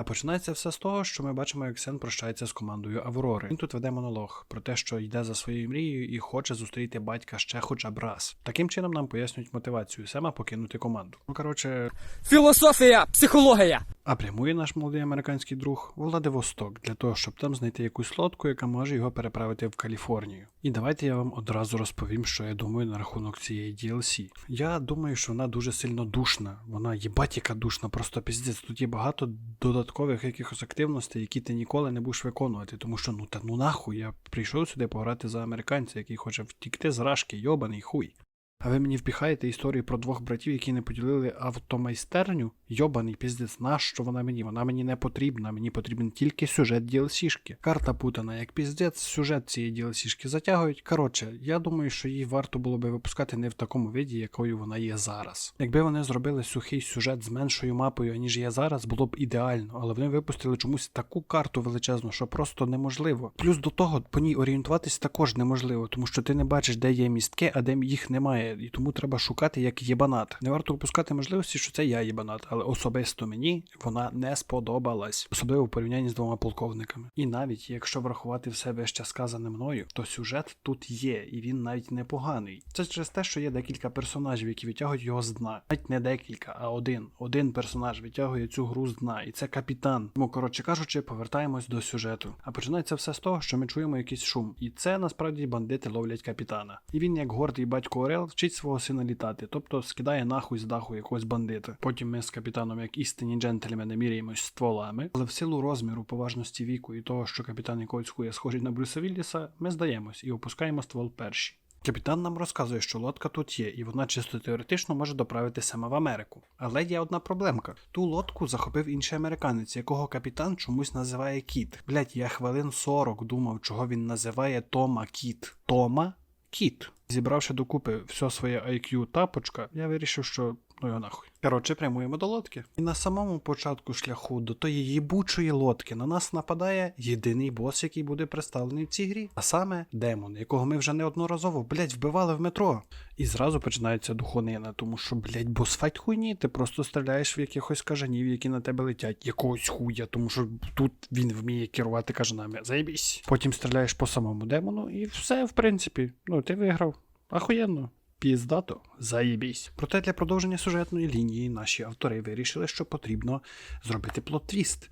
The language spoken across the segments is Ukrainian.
А починається все з того, що ми бачимо, як Сен прощається з командою Аврори. Він тут веде монолог про те, що йде за своєю мрією і хоче зустріти батька ще хоча б раз. Таким чином нам пояснюють мотивацію Сема покинути команду. Ну коротше, Філософія, психологія. а прямує наш молодий американський друг у Владивосток для того, щоб там знайти якусь лодку, яка може його переправити в Каліфорнію. І давайте я вам одразу розповім, що я думаю на рахунок цієї DLC. Я думаю, що вона дуже сильно душна. Вона єбать яка душна, просто піздець. Тут є багато додаткових якихось активностей, які ти ніколи не будеш виконувати. Тому що ну та ну нахуй, я прийшов сюди пограти за американця, який хоче втікти з рашки, йобаний хуй. А ви мені впіхаєте історію про двох братів, які не поділили автомайстерню? Йобаний піздець, нащо вона мені? Вона мені не потрібна, мені потрібен тільки сюжет DLC-шки. Карта путана, як піздець, сюжет цієї DLC-шки затягують. Коротше, я думаю, що її варто було би випускати не в такому виді, якою вона є зараз. Якби вони зробили сухий сюжет з меншою мапою, ніж є зараз, було б ідеально, але вони випустили чомусь таку карту величезну, що просто неможливо. Плюс до того по ній орієнтуватись також неможливо, тому що ти не бачиш, де є містки, а де їх немає, і тому треба шукати як єбанат. Не варто випускати можливості, що це я єбанат, але особисто мені вона не сподобалась, особливо в порівнянні з двома полковниками. І навіть якщо врахувати все вище сказане мною, то сюжет тут є, і він навіть непоганий. Це через те, що є декілька персонажів, які витягують його з дна. Навіть не декілька, а один. Один персонаж витягує цю гру з дна, і це капітан. Тому, коротше кажучи, повертаємось до сюжету. А починається все з того, що ми чуємо якийсь шум, і це насправді бандити ловлять капітана. І він, як гордий батько Орел, вчить свого сина літати, тобто скидає нахуй з даху якогось бандита. Потім ми з капітаном, як істинні джентльмени, міряємось стволами, але в силу розміру, поважності віку і того, що капітан якогось хуя схожий на Брюса Вілліса, ми здаємось і опускаємо ствол перші. Капітан нам розказує, що лодка тут є, і вона чисто теоретично може доправити саме в Америку. Але є одна проблемка: ту лодку захопив інший американець, якого капітан чомусь називає Кіт. Блять, я хвилин 40 думав, чого він називає Тома Кіт. Тома Кіт. Зібравши докупи все своє IQ тапочка, я вирішив, що ну його нахуй. Коротше, прямуємо до лодки. І на самому початку шляху до тої їбучої лодки на нас нападає єдиний бос, який буде представлений в цій грі, а саме демон, якого ми вже неодноразово, блять, вбивали в метро. І зразу починається духонина, тому що, блять, босфайт хуйні, ти просто стріляєш в якихось кажанів, які на тебе летять, якогось хуя, тому що тут він вміє керувати кажанами. Заєбісь. Потім стріляєш по самому демону, і все, в принципі, ну ти виграв. Ахуєнно. Піздато, заєбісь. Проте для продовження сюжетної лінії наші автори вирішили, що потрібно зробити плот-твіст.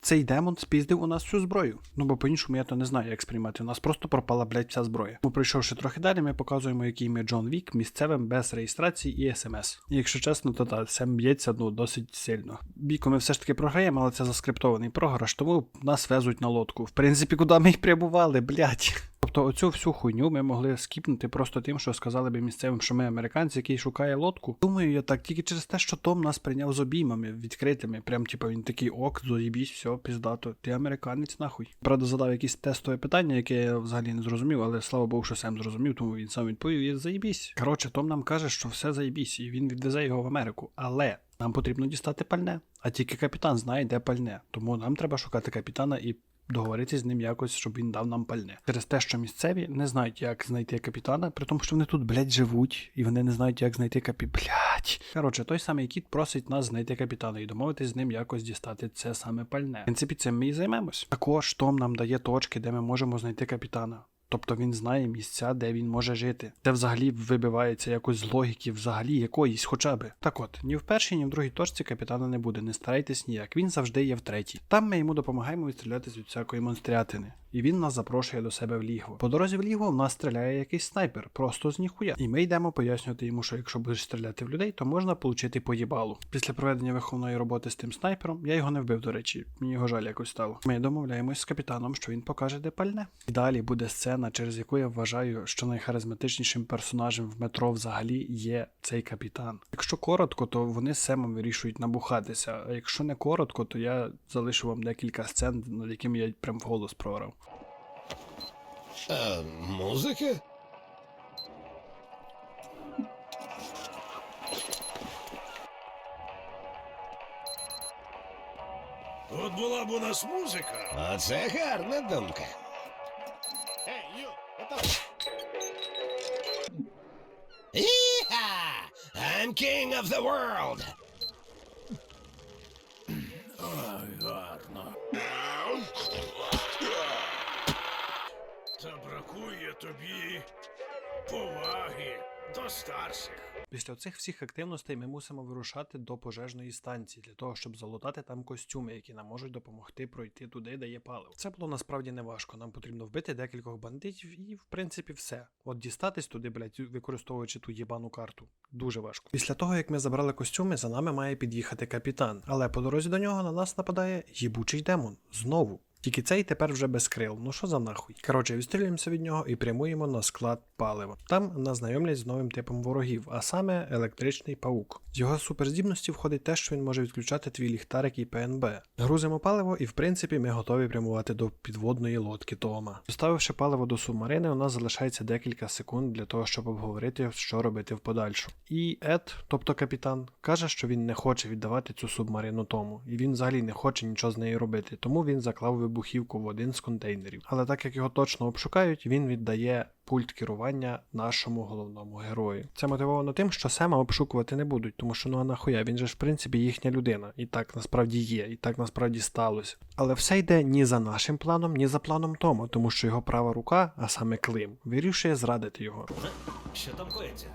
Цей демон спіздив у нас всю зброю. Ну бо по-іншому я то не знаю, як сприймати. У нас просто пропала, блядь, вся зброя. Тому пройшовши трохи далі, ми показуємо, який ми Джон Вік місцевим без реєстрації і смс. Якщо чесно, то та Сем б'ється ну досить сильно. Біку ми все ж таки програємо, але це заскриптований програш, тому нас везуть на лодку. В принципі, куди ми їх прибували, блядь. Тобто оцю всю хуйню ми могли скіпнути просто тим, що сказали би місцевим, що ми американці, який шукає лодку. Думаю, я так тільки через те, що Том нас прийняв з обіймами відкритими. Прям типу він такий ок, заїбісь, все, піздато. Ти американець нахуй. Правда, задав якісь тестове питання, яке я взагалі не зрозумів, але слава Богу, що Сем зрозумів, тому він сам відповів і заїбісь. Коротше, Том нам каже, що все заїбісь, і він відвезе його в Америку. Але нам потрібно дістати пальне. А тільки капітан знає, де пальне. Тому нам треба шукати капітана і договоритися з ним якось, щоб він дав нам пальне. Через те, що місцеві не знають, як знайти капітана, при тому, що вони тут, блядь, живуть, і вони не знають, як знайти капі... Блядь. Коротше, той самий кіт просить нас знайти капітана і домовитись з ним якось дістати це саме пальне. В принципі, цим ми і займемось. Також Том нам дає точки, де ми можемо знайти капітана. Тобто він знає місця, де він може жити. Це взагалі вибивається якось з логіки, взагалі якоїсь хоча би. Так от, ні в першій, ні в другій точці капітана не буде, не старайтесь ніяк. Він завжди є в третій. Там ми йому допомагаємо відстрілятися від всякої монстрятини. І він нас запрошує до себе в лігво. По дорозі в лігво в нас стріляє якийсь снайпер, просто з ніхуя. І ми йдемо пояснювати йому, що якщо будеш стріляти в людей, то можна отримати поїбалу. Після проведення виховної роботи з тим снайпером, я його не вбив, до речі, мені його жаль якось стало. Ми домовляємось з капітаном, що він покаже, де пальне. І далі буде сцена, через яку я вважаю, що найхаризматичнішим персонажем в метро взагалі є цей капітан. Якщо коротко, то вони з Семом вирішують набухатися. А якщо не коротко, то я залишу вам декілька сцен, над якими я прям вголос проорав. Е, музики? От була б у нас музика. Оце гарна думка. Yeehaw! I'm king of the world. Та бракує тобі поваги до старших. Після цих всіх активностей ми мусимо вирушати до пожежної станції для того, щоб залутати там костюми, які нам можуть допомогти пройти туди, де є паливо. Це було насправді не важко. Нам потрібно вбити декількох бандитів і, в принципі, все. От дістатись туди, блядь, використовуючи ту єбану карту. Дуже важко. Після того, як ми забрали костюми, за нами має під'їхати капітан. Але по дорозі до нього на нас нападає їбучий демон. Знову. Тільки цей тепер вже без крил. Ну що за нахуй? Коротше, відстрілюємося від нього і прямуємо на склад палива. Там нас знайомлять з новим типом ворогів, а саме електричний паук. З його суперздібності входить те, що він може відключати твій ліхтарик і ПНБ. Грузимо паливо, і в принципі ми готові прямувати до підводної лодки Тома. Доставивши паливо до субмарини, у нас залишається декілька секунд для того, щоб обговорити, що робити в подальшу. І Ед, тобто капітан, каже, що він не хоче віддавати цю субмарину Тому, і він взагалі не хоче нічого з нею робити, тому він заклав вибухівку в один з контейнерів. Але так як його точно обшукають, він віддає пульт керування нашому головному герою. Це мотивовано тим, що Сема обшукувати не будуть, тому що ну а нахуя, він же ж в принципі їхня людина, і так насправді є, і так насправді сталося. Але все йде ні за нашим планом, ні за планом Тома, тому що його права рука, а саме Клим, вирішує зрадити його. Що там коїться?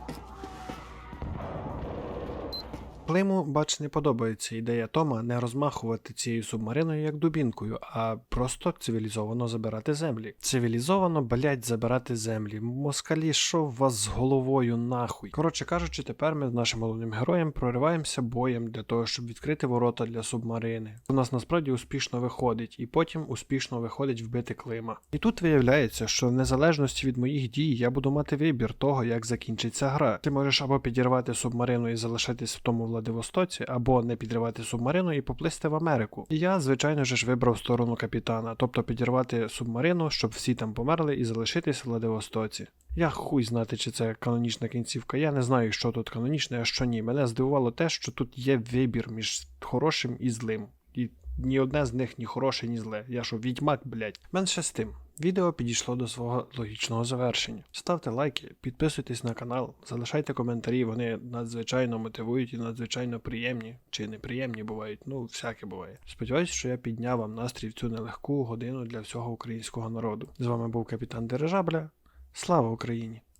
Климу, бач, не подобається ідея Тома не розмахувати цією субмариною як дубінкою, а просто цивілізовано забирати землі. Цивілізовано, блять, забирати землі. Москалі, що у вас з головою нахуй? Коротше кажучи, тепер ми з нашим головним героєм прориваємося боєм для того, щоб відкрити ворота для субмарини. У нас насправді успішно виходить, і потім успішно виходить вбити Клима. І тут виявляється, що в незалежності від моїх дій я буду мати вибір того, як закінчиться гра. Ти можеш або підірвати субмарину і залишитись в тому Владивостоці, або не підривати субмарину і поплисти в Америку. І я, звичайно ж, вибрав сторону капітана, тобто підірвати субмарину, щоб всі там померли і залишитись в Владивостоці. Я хуй знати, чи це канонічна кінцівка. Я не знаю, що тут канонічне, а що ні. Мене здивувало те, що тут є вибір між хорошим і злим. І ні одне з них ні хороше, ні зле. Я що, відьмак, блять. Менше з тим. Відео підійшло до свого логічного завершення. Ставте лайки, підписуйтесь на канал, залишайте коментарі, вони надзвичайно мотивують і надзвичайно приємні чи неприємні бувають, ну всяке буває. Сподіваюсь, що я підняв вам настрій в цю нелегку годину для всього українського народу. З вами був капітан Дирижабля. Слава Україні!